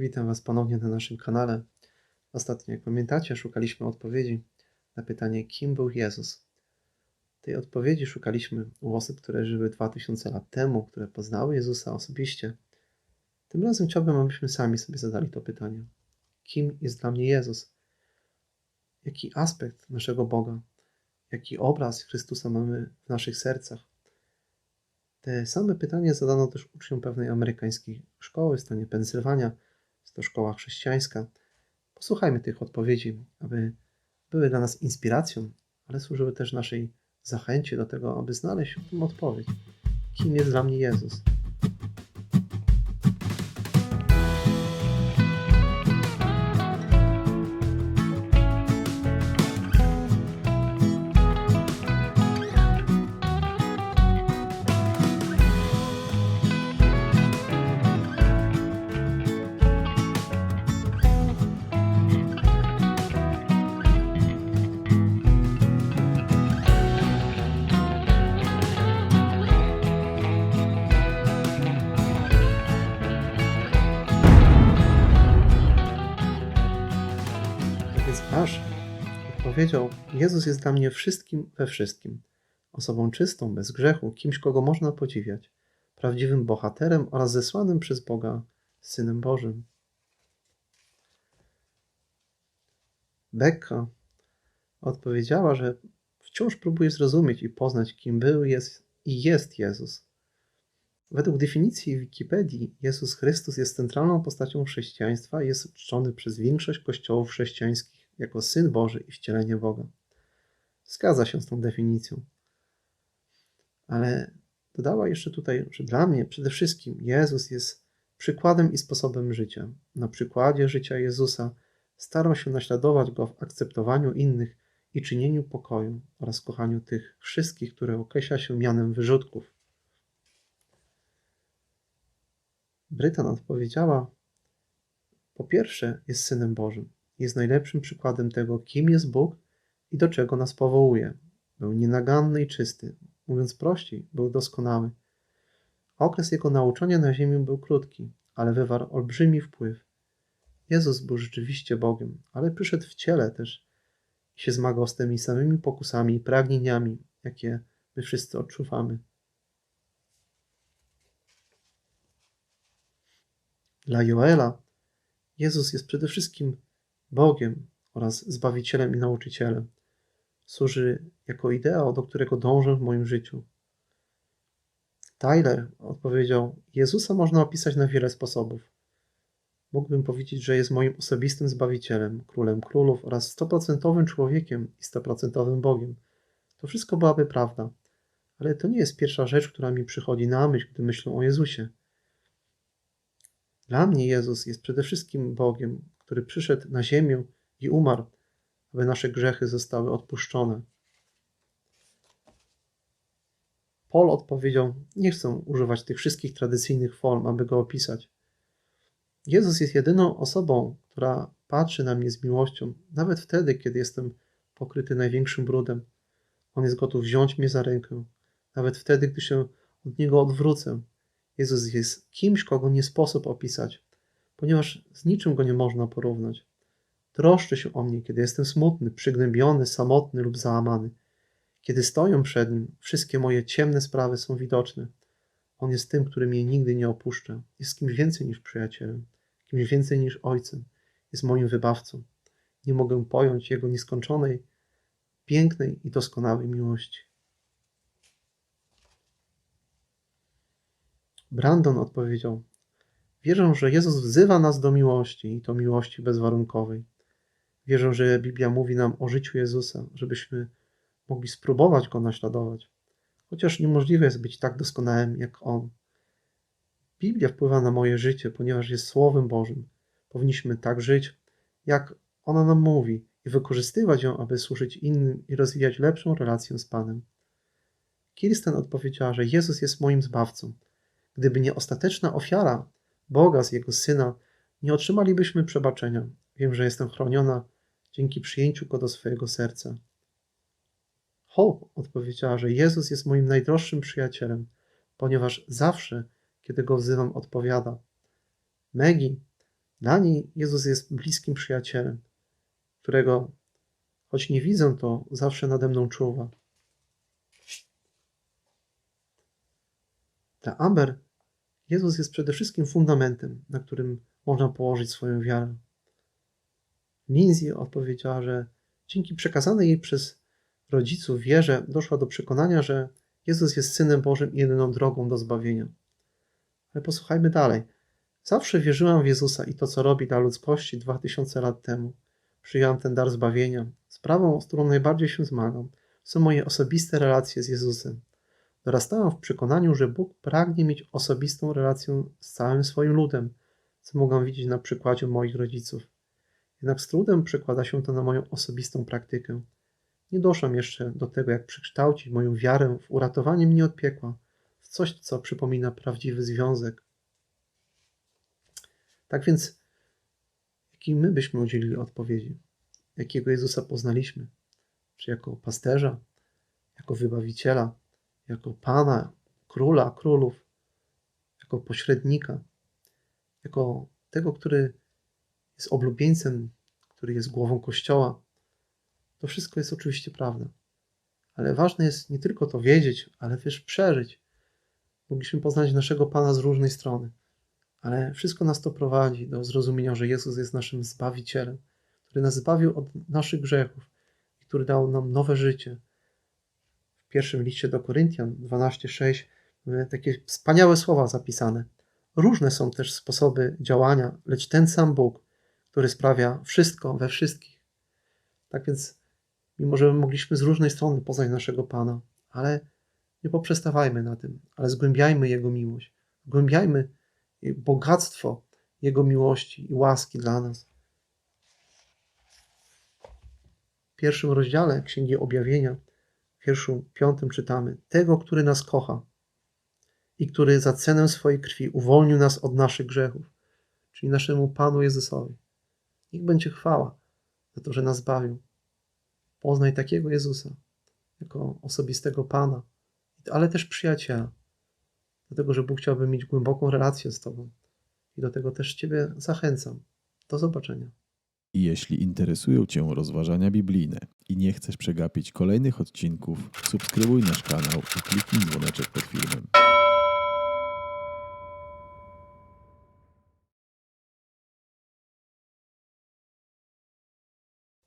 Witam Was ponownie na naszym kanale. Ostatnio, jak pamiętacie, szukaliśmy odpowiedzi na pytanie, kim był Jezus. Tej odpowiedzi szukaliśmy u osób, które żyły 2000 lat temu, które poznały Jezusa osobiście. Tym razem chciałbym, abyśmy sami sobie zadali to pytanie. Kim jest dla mnie Jezus? Jaki aspekt naszego Boga, jaki obraz Chrystusa mamy w naszych sercach? Te same pytanie zadano też uczniom pewnej amerykańskiej szkoły w stanie Pensylwania. Jest to szkoła chrześcijańska. Posłuchajmy tych odpowiedzi, aby były dla nas inspiracją, ale służyły też naszej zachęcie do tego, aby znaleźć w tym odpowiedź. Kim jest dla mnie Jezus? Odpowiedział: Jezus jest dla mnie wszystkim we wszystkim. Osobą czystą, bez grzechu, kimś, kogo można podziwiać, prawdziwym bohaterem oraz zesłanym przez Boga Synem Bożym. Becca odpowiedziała, że wciąż próbuje zrozumieć i poznać, kim był jest i jest Jezus. Według definicji Wikipedii, Jezus Chrystus jest centralną postacią chrześcijaństwa i jest czczony przez większość kościołów chrześcijańskich jako Syn Boży i wcielenie Boga. Zgadza się z tą definicją. Ale dodała jeszcze tutaj, że dla mnie przede wszystkim Jezus jest przykładem i sposobem życia. Na przykładzie życia Jezusa staram się naśladować Go w akceptowaniu innych i czynieniu pokoju oraz kochaniu tych wszystkich, które określa się mianem wyrzutków. Brytan odpowiedziała: Po pierwsze, jest synem Bożym. Jest najlepszym przykładem tego, kim jest Bóg i do czego nas powołuje. Był nienaganny i czysty. Mówiąc prościej, był doskonały. Okres jego nauczania na ziemi był krótki, ale wywarł olbrzymi wpływ. Jezus był rzeczywiście Bogiem, ale przyszedł w ciele też i się zmagał z tymi samymi pokusami i pragnieniami, jakie my wszyscy odczuwamy. Dla Joela Jezus jest przede wszystkim Bogiem oraz Zbawicielem i Nauczycielem. Służy jako ideał, do którego dążę w moim życiu. Tyler odpowiedział: Jezusa można opisać na wiele sposobów. Mógłbym powiedzieć, że jest moim osobistym Zbawicielem, Królem Królów oraz stoprocentowym człowiekiem i stoprocentowym Bogiem. To wszystko byłaby prawda, ale to nie jest pierwsza rzecz, która mi przychodzi na myśl, gdy myślę o Jezusie. Dla mnie Jezus jest przede wszystkim Bogiem, który przyszedł na ziemię i umarł, aby nasze grzechy zostały odpuszczone. Paul odpowiedział: Nie chcę używać tych wszystkich tradycyjnych form, aby go opisać. Jezus jest jedyną osobą, która patrzy na mnie z miłością, nawet wtedy, kiedy jestem pokryty największym brudem. On jest gotów wziąć mnie za rękę, nawet wtedy, gdy się od niego odwrócę. Jezus jest kimś, kogo nie sposób opisać, ponieważ z niczym go nie można porównać. Troszczy się o mnie, kiedy jestem smutny, przygnębiony, samotny lub załamany. Kiedy stoję przed nim, wszystkie moje ciemne sprawy są widoczne. On jest tym, który mnie nigdy nie opuszcza. Jest kimś więcej niż przyjacielem, kimś więcej niż ojcem. Jest moim wybawcą. Nie mogę pojąć jego nieskończonej, pięknej i doskonałej miłości. Brandon odpowiedział: Wierzę, że Jezus wzywa nas do miłości i to miłości bezwarunkowej. Wierzę, że Biblia mówi nam o życiu Jezusa, żebyśmy mogli spróbować go naśladować, chociaż niemożliwe jest być tak doskonałym jak On. Biblia wpływa na moje życie, ponieważ jest Słowem Bożym. Powinniśmy tak żyć, jak ona nam mówi, i wykorzystywać ją, aby służyć innym i rozwijać lepszą relację z Panem. Kirsten odpowiedziała, że Jezus jest moim zbawcą. Gdyby nie ostateczna ofiara Boga z Jego Syna, nie otrzymalibyśmy przebaczenia. Wiem, że jestem chroniona dzięki przyjęciu Go do swojego serca. Hope odpowiedziała, że Jezus jest moim najdroższym przyjacielem, ponieważ zawsze, kiedy Go wzywam, odpowiada. Maggie Dla niej Jezus jest bliskim przyjacielem, którego, choć nie widzę, to zawsze nade mną czuwa. Dla Amber Jezus jest przede wszystkim fundamentem, na którym można położyć swoją wiarę. Lindsay odpowiedziała, że dzięki przekazanej jej przez rodziców wierze doszła do przekonania, że Jezus jest Synem Bożym i jedyną drogą do zbawienia. Ale posłuchajmy dalej. Zawsze wierzyłam w Jezusa i to, co robi dla ludzkości dwa tysiące lat temu. Przyjąłem ten dar zbawienia. Sprawą, z którą najbardziej się zmagam, są moje osobiste relacje z Jezusem. Dorastałam w przekonaniu, że Bóg pragnie mieć osobistą relację z całym swoim ludem, co mogłam widzieć na przykładzie moich rodziców. Jednak z trudem przekłada się to na moją osobistą praktykę. Nie doszłam jeszcze do tego, jak przekształcić moją wiarę w uratowanie mnie od piekła, w coś, co przypomina prawdziwy związek. Tak więc, jakiej my byśmy udzielili odpowiedzi? Jakiego Jezusa poznaliśmy? Czy jako pasterza, jako wybawiciela, jako Pana, Króla, Królów, jako pośrednika, jako tego, który jest oblubieńcem, który jest głową Kościoła. To wszystko jest oczywiście prawda. Ale ważne jest nie tylko to wiedzieć, ale też przeżyć. Mogliśmy poznać naszego Pana z różnej strony, ale wszystko nas to prowadzi do zrozumienia, że Jezus jest naszym Zbawicielem, który nas zbawił od naszych grzechów i który dał nam nowe życie. Pierwszym liście do Koryntian 12:6 mamy takie wspaniałe słowa zapisane. Różne są też sposoby działania, lecz ten sam Bóg, który sprawia wszystko we wszystkich. Tak więc, mimo że mogliśmy z różnej strony poznać naszego Pana, ale nie poprzestawajmy na tym, ale zgłębiajmy Jego miłość, zgłębiajmy bogactwo Jego miłości i łaski dla nas. W pierwszym rozdziale Księgi Objawienia, w wierszu piątym czytamy: Tego, który nas kocha i który za cenę swojej krwi uwolnił nas od naszych grzechów, czyli naszemu Panu Jezusowi. Niech będzie chwała za to, że nas bawił. Poznaj takiego Jezusa jako osobistego Pana, ale też przyjaciela. Dlatego, że Bóg chciałby mieć głęboką relację z Tobą. I do tego też Ciebie zachęcam. Do zobaczenia. Jeśli interesują Cię rozważania biblijne i nie chcesz przegapić kolejnych odcinków, subskrybuj nasz kanał i kliknij dzwoneczek pod filmem.